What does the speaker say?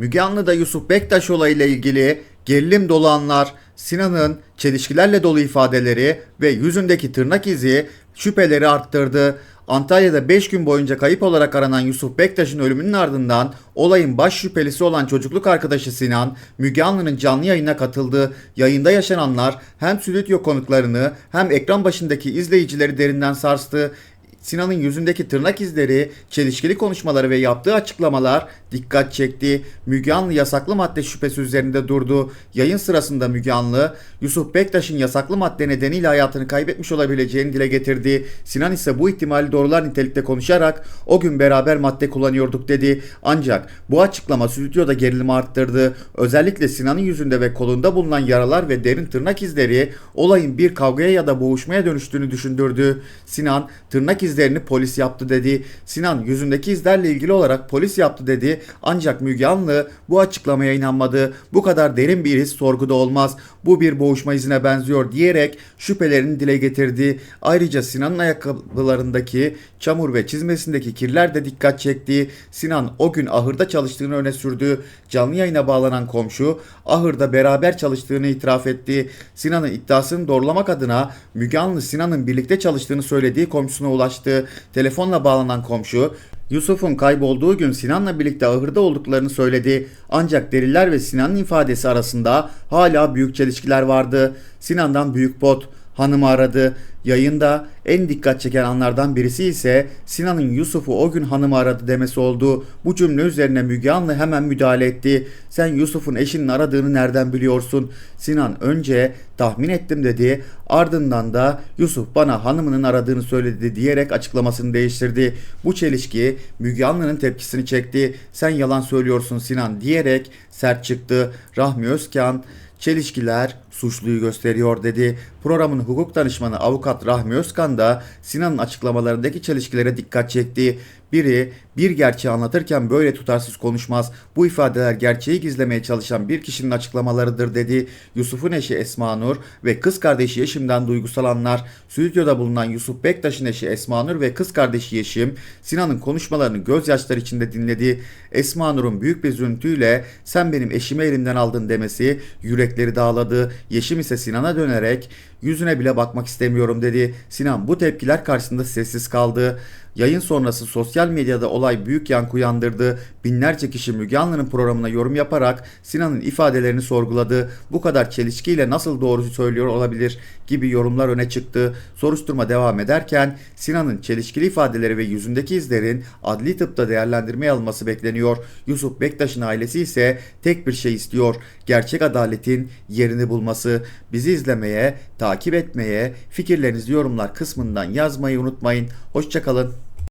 Müge Anlı'da Yusuf Bektaş olayıyla ilgili gerilim dolu anlar, Sinan'ın çelişkilerle dolu ifadeleri ve yüzündeki tırnak izi şüpheleri arttırdı. Antalya'da 5 gün boyunca kayıp olarak aranan Yusuf Bektaş'ın ölümünün ardından olayın baş şüphelisi olan çocukluk arkadaşı Sinan, Müge Anlı'nın canlı yayına katıldı. Yayında yaşananlar hem stüdyo konuklarını hem ekran başındaki izleyicileri derinden sarstı. Sinan'ın yüzündeki tırnak izleri, çelişkili konuşmaları ve yaptığı açıklamalar dikkat çekti. Müge Anlı yasaklı madde şüphesi üzerinde durdu. Yayın sırasında Müge Anlı, Yusuf Bektaş'ın yasaklı madde nedeniyle hayatını kaybetmiş olabileceğini dile getirdi. Sinan ise bu ihtimali doğrular nitelikte konuşarak o gün beraber madde kullanıyorduk dedi. Ancak bu açıklama stüdyoda gerilimi arttırdı. Özellikle Sinan'ın yüzünde ve kolunda bulunan yaralar ve derin tırnak izleri olayın bir kavgaya ya da boğuşmaya dönüştüğünü düşündürdü. Sinan tırnak izlerini polis yaptı dedi. Sinan yüzündeki izlerle ilgili olarak polis yaptı dedi. Ancak Müge Anlı bu açıklamaya inanmadı. Bu kadar derin bir iz sorguda olmaz. Bu bir boğuşma izine benziyor diyerek şüphelerini dile getirdi. Ayrıca Sinan'ın ayakkabılarındaki çamur ve çizmesindeki kirler de dikkat çekti. Sinan o gün ahırda çalıştığını öne sürdü. Canlı yayına bağlanan komşu ahırda beraber çalıştığını itiraf etti. Sinan'ın iddiasını doğrulamak adına Müge Anlı Sinan'ın birlikte çalıştığını söylediği komşusuna ulaştı. Telefonla bağlanan komşu Yusuf'un kaybolduğu gün Sinan'la birlikte ahırda olduklarını söyledi. Ancak deliller ve Sinan'ın ifadesi arasında hala büyük çelişkiler vardı. Sinan'dan büyük pot hanımı aradı. Yayında en dikkat çeken anlardan birisi ise Sinan'ın Yusuf'u o gün hanımı aradı demesi oldu. Bu cümle üzerine Müge Anlı hemen müdahale etti. Sen Yusuf'un eşinin aradığını nereden biliyorsun? Sinan önce tahmin ettim dedi. Ardından da Yusuf bana hanımının aradığını söyledi diyerek açıklamasını değiştirdi. Bu çelişki Müge Anlı'nın tepkisini çekti. Sen yalan söylüyorsun Sinan diyerek sert çıktı. Rahmi Özkan Çelişkiler suçluyu gösteriyor dedi. Programın hukuk danışmanı avukat Rahmi Özkan da Sinan'ın açıklamalarındaki çelişkilere dikkat çekti. Biri bir gerçeği anlatırken böyle tutarsız konuşmaz. Bu ifadeler gerçeği gizlemeye çalışan bir kişinin açıklamalarıdır dedi. Yusuf'un eşi Esma Nur ve kız kardeşi Yeşim'den duygusal anlar. Stüdyoda bulunan Yusuf Bektaş'ın eşi Esma Nur ve kız kardeşi Yeşim Sinan'ın konuşmalarını gözyaşları içinde dinledi. Esma Nur'un büyük bir üzüntüyle sen benim eşimi elimden aldın demesi yürekleri dağladı. Yeşim ise Sinan'a dönerek yüzüne bile bakmak istemiyorum dedi. Sinan bu tepkiler karşısında sessiz kaldı. Yayın sonrası sosyal medyada olay büyük yankı uyandırdı. Binlerce kişi Müge Anlı'nın programına yorum yaparak Sinan'ın ifadelerini sorguladı. Bu kadar çelişkiyle nasıl doğrusu söylüyor olabilir gibi yorumlar öne çıktı. Soruşturma devam ederken Sinan'ın çelişkili ifadeleri ve yüzündeki izlerin adli tıpta değerlendirmeye alınması bekleniyor. Yusuf Bektaş'ın ailesi ise tek bir şey istiyor. Gerçek adaletin yerini bulması. Bizi izlemeye, takip etmeye, fikirlerinizi yorumlar kısmından yazmayı unutmayın. Hoşçakalın.